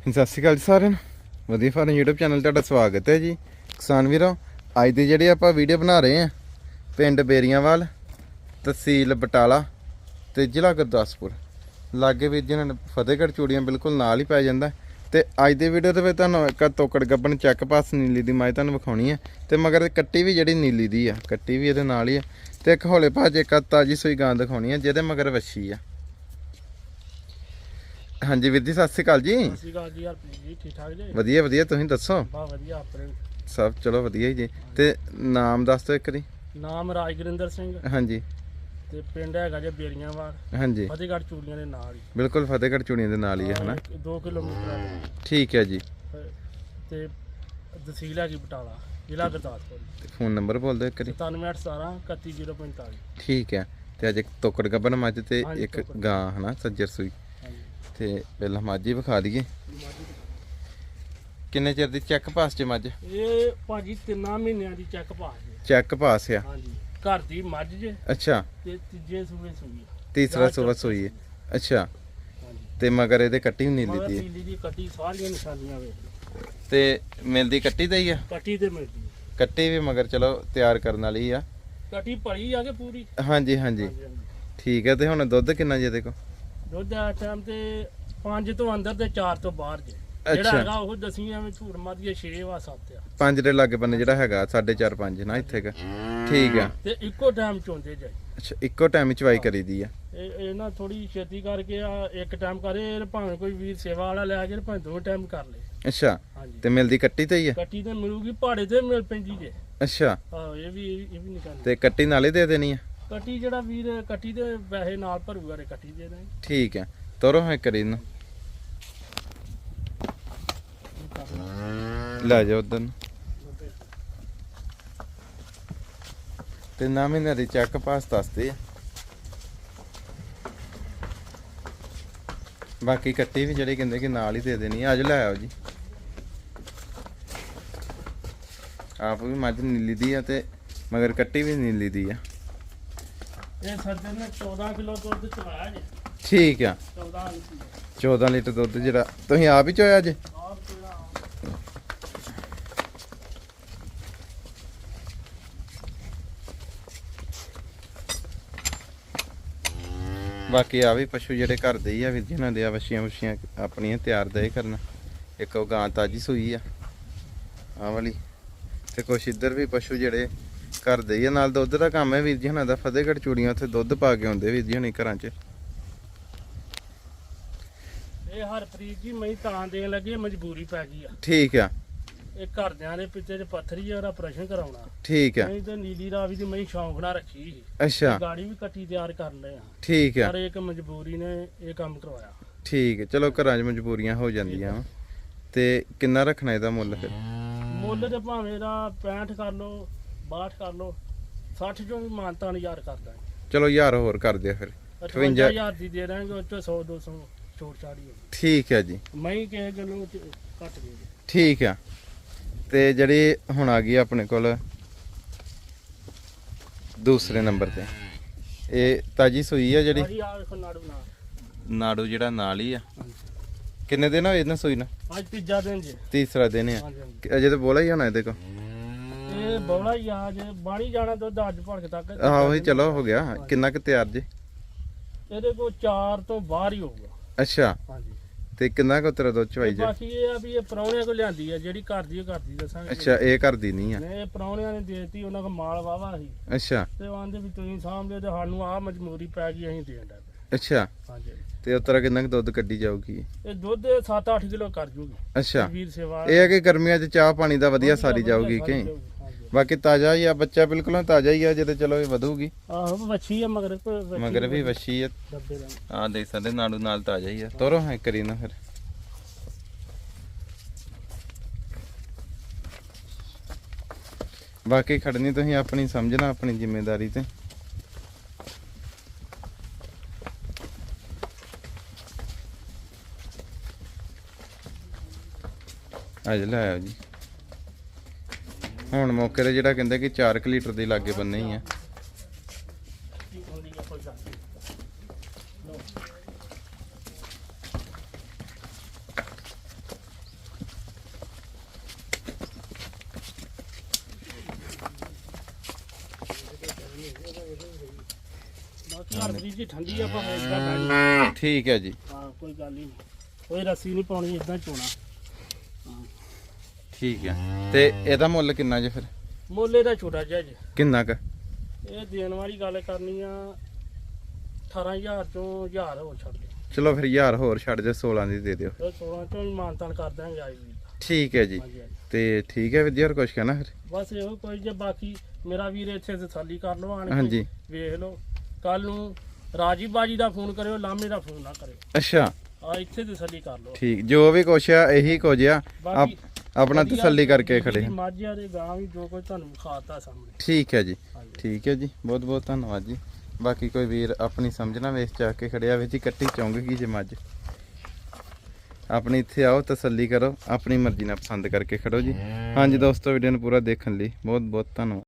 ਸਤਿ ਸ਼੍ਰੀ ਅਕਾਲ ਜੀ ਸਾਰਿਆਂ ਨੂੰ। ਵਧੀਆ ਫਾਰਮ YouTube ਚੈਨਲ ਤੁਹਾਡਾ ਸਵਾਗਤ ਹੈ ਜੀ। ਕਿਸਾਨ ਵੀਰੋ, ਅੱਜ ਦੀ ਜਿਹੜੀ ਆਪਾਂ ਵੀਡੀਓ ਬਣਾ ਰਹੇ ਹਾਂ, ਪਿੰਡ ਬੇਰੀਆਂਵਾਲ, ਤਹਿਸੀਲ ਬਟਾਲਾ ਤੇ ਜ਼ਿਲ੍ਹਾ ਗੁਰਦਾਸਪੁਰ। ਲਾਗੇ ਵੀ ਜਿਹਨਾਂ ਨੇ ਫਤਿਹਗੜ੍ਹ ਚੂੜੀਆਂ ਬਿਲਕੁਲ ਨਾਲ ਹੀ ਪੈ ਜਾਂਦਾ। ਤੇ ਅੱਜ ਦੀ ਵੀਡੀਓ ਦੇ ਵਿੱਚ ਤੁਹਾਨੂੰ ਇੱਕ ਤੋਕੜ ਗੱਬਣ ਚੱਕ ਪਾਸ ਨੀਲੀ ਦੀ ਮਾਈ ਤੁਹਾਨੂੰ ਵਿਖਾਉਣੀ ਹੈ। ਤੇ ਮਗਰ ਕੱਟੀ ਵੀ ਜਿਹੜੀ ਨੀਲੀ ਦੀ ਆ, ਕੱਟੀ ਵੀ ਇਹਦੇ ਨਾਲ ਹੀ ਆ। ਤੇ ਇੱਕ ਹੌਲੇ ਭਾਜ ਇੱਕ ਤਾਜੀ ਸੂਈ ਗਾਂ ਦਿਖਾਉਣੀ ਹੈ, ਜਿਹਦੇ ਮਗਰ ਵੱਛੀ ਆ। ਹਾਂਜੀ ਵੀਰ ਜੀ ਸਤਿ ਸ਼੍ਰੀ ਅਕਾਲ ਜੀ। ਸਤਿ ਸ਼੍ਰੀ ਅਕਾਲ ਜੀ ਹਰਪ੍ਰੀਤ ਜੀ ਠੀਕ ਠਾਕ ਜੀ? ਵਧੀਆ ਵਧੀਆ ਤੁਸੀਂ ਦੱਸੋ? ਬਾ ਵਧੀਆ ਆਪਣੇ। ਸਭ ਚਲੋ ਵਧੀਆ ਹੀ ਜੀ। ਤੇ ਨਾਮ ਦੱਸ ਦਿਓ ਇੱਕ ਵਾਰੀ। ਨਾਮ ਰਾਜਗੁਰਿੰਦਰ ਸਿੰਘ। ਹਾਂਜੀ। ਤੇ ਪਿੰਡ ਹੈਗਾ ਜੇ ਬੇਰੀਆਂਵਾਲ। ਹਾਂਜੀ। ਫਤਿਹਗੜ੍ਹ ਚੂੜੀਆਂ ਦੇ ਨਾਲ ਹੀ। ਬਿਲਕੁਲ ਫਤਿਹਗੜ੍ਹ ਚੂੜੀਆਂ ਦੇ ਨਾਲ ਹੀ ਹੈ ਹਨਾ? 2 ਕਿਲੋਮੀਟਰ ਹੈ। ਠੀਕ ਹੈ ਜੀ। ਤੇ ਤਹਿਸੀਲ ਹੈਗੀ ਬਟਾਲਾ ਜ਼ਿਲ੍ਹਾ ਗੁਰਦਾਸਪੁਰ। ਤੇ ਫੋਨ ਨੰਬਰ ਬੋਲ ਦਿਓ ਇੱਕ ਵਾਰੀ। 9817 31045 ਠੀਕ ਹੈ। ਤੇ ਅੱਜ ਇੱਕ ਤੋਕੜ ਗੱਬਨ ਮੱਝ ਤੇ ਇੱਕ। ਗਾਂ ਹਨਾ? ਸੱਜਰ ਸੂਈ। ਤੇ ਪਹਿਲਾਂ ਮੱਝ ਹੀ ਵਿਖਾ ਦਈਏ। ਕਿੰਨੇ ਚਿਰ ਦੀ ਚੈੱਕ ਪਾਸ ਚ ਮੱਝ? ਇਹ ਭਾਜੀ ਤਿੰਨਾਂ ਮਹੀਨਿਆਂ ਦੀ ਚੈੱਕ ਪਾਸ ਜੀ। ਚੈੱਕ ਪਾਸ ਆ। ਹਾਂਜੀ। ਘਰ ਦੀ ਮੱਝ ਜੇ। ਅੱਛਾ। ਤੇ ਤੀਜੇ ਸੂਏ ਸੂਈ ਆ। ਤੀਸਰਾ ਚੌਥਾ ਸੂਈ ਹੈ ਅੱਛਾ। ਤੇ ਮਗਰ ਇਹਦੇ ਕੱਟੀ ਵੀ ਨੀਲੀ ਮਗਰ ਦੀ ਹੈ ਪੀਲੀ ਦੀ ਕੱਟੀ ਸਾਰੀਆਂ ਨਿਸ਼ਾਨੀਆਂ ਵੇਖ ਲਓ। ਤੇ ਮਿਲਦੀ ਕੱਟੀ ਦਾ ਹੀ ਆ? ਕੱਟੀ ਤੇ ਮਿਲਦੀ ਹੈ। ਕੱਟੀ ਵੀ ਮਗਰ ਚਲੋ ਤਿਆਰ ਕਰਨ ਵਾਲੀ ਆ। ਕੱਟੀ ਭਰੀ ਆ ਕੇ ਪੂਰੀ? ਹਾਂਜੀ ਹਾਂਜੀ। ਹਾਂਜੀ, ਹਾਂਜੀ। ਠੀਕ ਹੈ ਤੇ ਹੁਣ ਦੁੱਧ ਕਿੰਨਾ ਜੇ ਦੇਖੋ ਦੁੱਧ ਆ ਟਾਈਮ ਤੇ 5 ਤੋਂ ਅੰਦਰ ਤੇ 4 ਤੋਂ ਬਾਹਰ ਜੇ। ਜਿਹੜਾ ਅੱਛਾ। ਹੈਗਾ ਉਹ ਦਸੀ ਐਵੇਂ ਝੂਠ ਮਾਰੀਏ 6 ਵਾ 7 ਆ। ਪੰਜ ਦੇ ਲਾਗੇ ਬੰਨੇ ਜਿਹੜਾ ਹੈਗਾ 4.5 5 ਨਾ ਇੱਥੇ ਕ। ਠੀਕ ਆ। ਤੇ ਇੱਕੋ ਟਾਈਮ ਚੋਂਦੇ ਜਾਈ ਅੱਛਾ ਇੱਕੋ ਟਾਈਮ ਚ ਵਾਈ ਕਰੀਦੀ ਆ। ਇਹ ਇਹ ਨਾ ਥੋੜੀ ਛੇਤੀ ਕਰਕੇ ਆ ਇੱਕ ਟਾਈਮ ਕਰੇ ਇਹ ਭਾਵੇਂ ਕੋਈ ਵੀਰ ਸੇਵਾ ਵਾਲਾ ਲੈ ਕੇ ਭਾਵੇਂ ਦੋ ਟਾਈਮ ਕਰ ਲੇ। ਅੱਛਾ ਹਾਂਜੀ। ਤੇ ਮਿਲਦੀ ਕੱਟੀ ਤੇ ਹੀ ਆ? ਕੱਟੀ ਤੇ ਮਿਲੂਗੀ ਪਹਾੜੇ ਤੇ ਮਿਲ ਪੈਂਦੀ ਜੇ। ਅੱਛਾ। ਆਹੋ ਇਹ ਵੀ ਇਹ ਵੀ ਨਿਕਲਦੀ। ਤੇ ਕੱਟੀ ਨਾਲੇ ਦੇ ਦੇਣੀ ਆ? ਕੱਟੀ ਜਿਹੜਾ ਵੀਰ, ਕੱਟੀ ਦੇ ਪੈਸੇ ਨਾਲ ਭਰੂਗਾ ਰੇ ਕੱਟੀ ਦੇ ਦੇ ਠੀਕ ਆ ਤੋਰੋ ਹੈ ਕਰੀ ਨੂੰ ਲੈ ਜਾ ਉਧਰ ਤੇ ਨਾ ਮਹੀਨੇ ਦੀ ਚੈੱਕ ਪਾਸ ਦੱਸਦੇ ਆ। ਬਾਕੀ ਕੱਟੀ ਵੀ ਜਿਹੜੀ ਕਹਿੰਦੇ ਕਿ ਨਾਲ ਹੀ ਦੇ ਦੇਣੀ ਅੱਜ ਲੈ ਆਓ ਜੀ। ਆਪ ਵੀ ਮੱਝ ਨੀਲੀ ਦੀ ਆ ਤੇ ਮਗਰ ਕੱਟੀ ਵੀ ਨੀਲੀ ਦੀ ਆ। ਇਹ ਸੱਜਣ ਨੇ 14 ਕਿਲੋ ਦੁੱਧ ਚਵਾਇਆ ਜੇ। ਠੀਕ ਆ। 14 ਕਿਲੋ 14 ਲੀਟਰ ਦੁੱਧ ਜਿਹੜਾ ਤੁਸੀਂ ਆਪ ਹੀ ਚੋਇਆ ਜੇ ਜਿਹੜਾ ਬਾਕੀ ਆ ਵੀ ਪਸ਼ੂ ਜਿਹੜੇ ਘਰ ਦੇ ਹੀ ਆ ਵੀਰ ਜਿਨ੍ਹਾਂ ਦੇ ਆ ਵਛੀਆਂ ਵਛੀਆਂ ਆਪਣੀਆਂ ਤਿਆਰ ਦੇ ਕਰਨਾ। ਇੱਕ ਉਹ ਗਾਂ ਤਾਜੀ ਸੂਈ ਆ ਆ ਵਾਲੀ। ਤੇ ਕੁਛ ਇੱਧਰ ਵੀ ਪਸ਼ੂ ਜਿਹੜੇ ਘਰ ਦੇ ਹੀ ਨਾਲ ਦੁੱਧ ਦਾ ਕੰਮ ਹੈ ਵੀਰ ਜੀ ਹੁਣਾਂ ਦਾ ਫਤਿਹਗੜ੍ਹ ਚੂੜੀਆਂ ਉੱਥੇ ਦੁੱਧ ਪਾ ਕੇ ਆਉਂਦੇ ਵੀਰ ਜੀ ਹੁਣੀ ਘਰਾਂ 'ਚ। ਇਹ ਹਰਪ੍ਰੀਤ ਜੀ ਮੈਂ ਤਾਂ ਦੇਣ ਲੱਗੀ ਮਜਬੂਰੀ ਪੈ ਗਈ ਆ। ਠੀਕ ਆ। ਇਹ ਘਰਦਿਆਂ ਦੇ ਪਿੱਛੇ ਚ ਪੱਥਰੀ ਆ ਉਹਦਾ ਆਪਰੇਸ਼ਨ ਕਰਾਉਣਾ। ਠੀਕ ਆ। ਨਹੀਂ ਤਾਂ ਨੀਲੀ ਰਾਵੀ ਦੀ ਮੈਂ ਸ਼ੌਂਕ ਨਾਲ ਰੱਖੀ ਸੀ। ਅੱਛਾ। ਗਾੜੀ ਵੀ ਕੱਟੀ ਤਿਆਰ ਕਰ ਲਏ ਆ। ਠੀਕ ਆ। ਪਰ ਇੱਕ ਮਜਬੂਰੀ ਨੇ ਇਹ ਕੰਮ ਕਰਵਾਇਆ। ਠੀਕ ਹੈ ਚਲੋ ਘਰਾਂ 'ਚ ਮਜਬੂਰੀਆਂ ਹੋ ਜਾਂਦੀਆਂ ਤੇ ਕਿੰਨਾ ਰੱਖਣਾ ਇਹਦਾ ਮੁੱਲ ਫਿਰ? ਮੁੱਲ ਤੇ ਭਾਵੇਂ ਦਾ 65 ਕਰ ਲਓ 62 ਕਰ ਲਓ 60 ਚੋਂ ਵੀ ਮਾਨਤਾ ਨਹੀਂ ਯਾਰ ਕਰਦਾ ਚਲੋ ਯਾਰ ਹੋਰ ਕਰ ਦਿਓ ਫਿਰ 58 58000 ਦੀ ਦੇ ਦਾਂਗੇ ਉਹ ਚੋਂ 100 200 ਛੋਟ ਛਾੜੀ। ਠੀਕ ਹੈ ਜੀ। ਮੈਂ ਹੀ ਕਿਸੇ ਗੱਲੋਂ ਘੱਟ ਦੇ ਠੀਕ ਆ। ਤੇ ਜਿਹੜੀ ਹੁਣ ਆ ਗਈ ਆਪਣੇ ਕੋਲ ਦੂਸਰੇ ਨੰਬਰ ਤੇ। ਇਹ ਤਾਜੀ ਸੂਈ ਆ ਜਿਹੜੀ? ਭਾਜੀ ਆ ਵੇਖੋ ਨਾੜੂ ਨਾਲ। ਨਾੜੂ ਜਿਹੜਾ ਨਾਲ ਹੀ ਆ। ਕਿੰਨੇ ਦਿਨ ਹੋਏ ਇਹਨਾਂ ਸੂਈ ਨੂੰ? ਅੱਜ ਤੀਜਾ ਦਿਨ ਜੇ। ਤੀਸਰਾ ਦਿਨ ਆ। ਹਾਂਜੀ ਹਾਂਜੀ। ਅਜੇ ਤਾਂ ਬੋਲਾ ਹੀ ਹੋਣਾ ਇਹਦੇ ਕੋ ਇਹ ਬੌਲਾ ਹੀ ਆ ਜੇ ਬਾਣੀ ਜਾਣਾ ਦੁੱਧ ਅੱਜ ਭੜਕ ਤੱਕ ਆਹੋ ਹੀ ਚਲੋ ਹੋ ਗਿਆ। ਕਿੰਨਾ ਕੁ ਤਿਆਰ ਜੇ? ਇਹਦੇ ਕੋਲ 4 ਤੋਂ ਬਾਹਰ ਹੀ ਹੋਊਗਾ। ਅੱਛਾ। ਹਾਂਜੀ। ਤੇ ਕਿੰਨਾ ਕੁ ਤੇਰਾ ਦੁੱਧ ਚਵਾਈ ਜੇ? ਬਾਕੀ ਇਹ ਆ ਵੀ ਇਹ ਪ੍ਰਾਹੁਣਿਆਂ ਕੋਲ ਲਿਆਂਦੀ ਆ ਜਿਹੜੀ ਘਰ ਦੀ ਉਹ ਘਰ ਦੀ ਦੱਸਾਂਗੇ। ਅੱਛਾ ਇਹ ਕਰਦੀ ਨਹੀਂ ਆ। ਨੇ ਪ੍ਰਾਹੁਣਿਆਂ ਨੇ ਦੇਤੀ ਉਹਨਾਂ ਕੋਲ ਮਾਲ ਵਾਵਾ ਸੀ। ਅੱਛਾ। ਤੇ ਉਹ ਆਂਦੇ ਵੀ ਤੁਸੀਂ ਸਾਂਭਦੇ ਤੇ ਸਾਨੂੰ ਆਹ ਮਜਬੂਰੀ ਪੈ ਗਈ ਅਸੀਂ ਦੇਣ ਦਾ ਅੱਛਾ। ਹਾਂਜੀ। ਤੇ ਉਹ ਤੇਰਾ ਕਿੰਨਾ ਕੁ ਦੁੱਧ ਕੱਢੀ ਜਾਊਗੀ? ਇਹ ਦੁੱਧ 7-8 ਕਿਲੋ ਕਰ ਜੂਗੀ। ਅੱਛਾ। ਵੀਰ ਸੇਵਾ ਇਹ ਹੈ ਕਿ ਗਰਮੀਆਂ 'ਚ ਚਾਹ ਪਾਣੀ ਦਾ ਵਧੀਆ ਸਾਰੀ ਜਾਊਗੀ ਕਿ। ਬਾਕੀ ਤਾਜ਼ਾ ਹੀ ਆ ਬੱਚਾ ਬਿਲਕੁਲ ਤਾਜ਼ਾ ਹੀ ਆ ਜਿਹਦੇ ਚਲੋ ਇਹ ਵਧੂਗੀ। ਆਹੋ ਵੱਛੀ ਆ ਮਗਰ ਕੋਈ ਮਗਰ ਵੀ ਵੱਛੀ ਆ। ਡੱਬੇ ਦਾ। ਆ ਦੇਖ ਸਕਦੇ ਨਾੜੂ ਨਾਲ ਤਾਜ਼ਾ ਹੀ ਆ। ਤੋਰੋ ਹੈ ਕਰੀ ਨਾ ਫਿਰ। ਬਾਕੀ ਖੜਨੀ ਤੁਸੀਂ ਆਪਣੀ ਸਮਝਣਾ ਆਪਣੀ ਜ਼ਿੰਮੇਵਾਰੀ ਤੇ। ਅੱਜ ਲੈ ਆਓ ਜੀ। ਹੁਣ ਮੌਕੇ ਤੇ ਜਿਹੜਾ ਕਹਿੰਦੇ ਕਿ 4 ਲੀਟਰ ਦੇ ਲਾਗੇ ਬੰਨੇ ਹੀ ਆ। ਠੀਕ ਹੈ ਜੀ। ਹਾਂ ਕੋਈ ਗੱਲ ਨਹੀਂ। ਕੋਈ ਰੱਸੀ ਨਹੀਂ ਪਾਉਣੀ ਇਦਾਂ ਚੋਣਾ। ਠੀਕ ਹੈ। ਤੇ ਇਹਦਾ ਮੁੱਲ ਕਿੰਨਾ ਜੇ ਫਿਰ? ਮੋਲੇ ਦਾ ਛੋਟਾ ਜਿਹਾ ਜੀ। ਕਿੰਨਾ ਕ? ਇਹ ਦੇਣ ਵਾਲੀ ਗੱਲ ਕਰਨੀ ਆ 18000 ਚੋਂ 1000 ਹੋਰ ਛੱਡ ਦੇ ਚਲੋ ਫਿਰ ਯਾਰ ਹੋਰ ਛੱਡ ਜੇ 16 ਦੀ ਦੇ ਦਿਓ। ਤੇ 16 ਚੋਂ ਮਾਨਤਾਨ ਕਰ ਦਾਂਗੇ ਆਈ ਵੀ। ਠੀਕ ਹੈ ਜੀ। ਹਾਂਜੀ ਹਾਂਜੀ। ਤੇ ਠੀਕ ਹੈ ਹੋਰ ਕੁਝ ਕਹਿਣਾ ਫਿਰ? ਬਸ ਇਹੋ ਕੋਈ ਜੇ ਬਾਕੀ ਮੇਰਾ ਵੀਰ ਇੱਥੇ ਤਸੱਲੀ ਕਰ ਲਓ ਆਣ ਕੇ ਹਾਂਜੀ। ਵੇਖ ਲਓ। ਕੱਲ ਨੂੰ ਰਾਜੀ ਬਾਜੀ ਦਾ ਫੋਨ ਕਰਿਓ ਲਾਮੇ ਦਾ ਫੋਨ ਨਾ ਕਰਿਓ। ਅੱਛਾ। ਆ ਇੱਥੇ ਤਸੱਲੀ ਕਰ ਲਓ। ਠੀਕ ਜੋ ਵੀ ਕੁਛ ਆ ਇਹੀ ਕੁਝ ਆ। ਬਾਕੀ ਆਪਣਾ ਵਧੀਆ ਤਸੱਲੀ ਕਰਕੇ ਖੜੇ। ਹਾਂ ਮਾਝਿਆਂ ਦੇ ਗਾਂ ਵੀ ਜੋ ਕੁਝ ਤੁਹਾਨੂੰ ਖਾਤਾ ਸਾਹਮਣੇ। ਠੀਕ ਹੈ ਜੀ ਠੀਕ ਹੈ ਜੀ। ਬਹੁਤ ਬਹੁਤ ਧੰਨਵਾਦ ਜੀ। ਬਾਕੀ ਕੋਈ ਵੀਰ ਆਪਣੀ ਸਮਝਣਾ ਵੇਚ ਚਾ ਕੇ ਖੜਿਆ ਵਿੱਚ ਹੀ ਕੱਟੀ ਚੌਂਗਗੀ ਜੇ ਮੱਝ। ਆਪਣੀ ਇੱਥੇ ਆਓ ਤਸੱਲੀ ਕਰੋ ਆਪਣੀ ਮਰਜ਼ੀ ਨਾਲ ਪਸੰਦ ਕਰਕੇ ਖੜੋ ਜੀ। ਹਾਂਜੀ ਦੋਸਤੋ ਵੀਡੀਓ ਨੂੰ ਪੂਰਾ ਦੇਖਣ ਲਈ ਬਹੁਤ ਬਹੁਤ ਧੰਨਵਾਦ।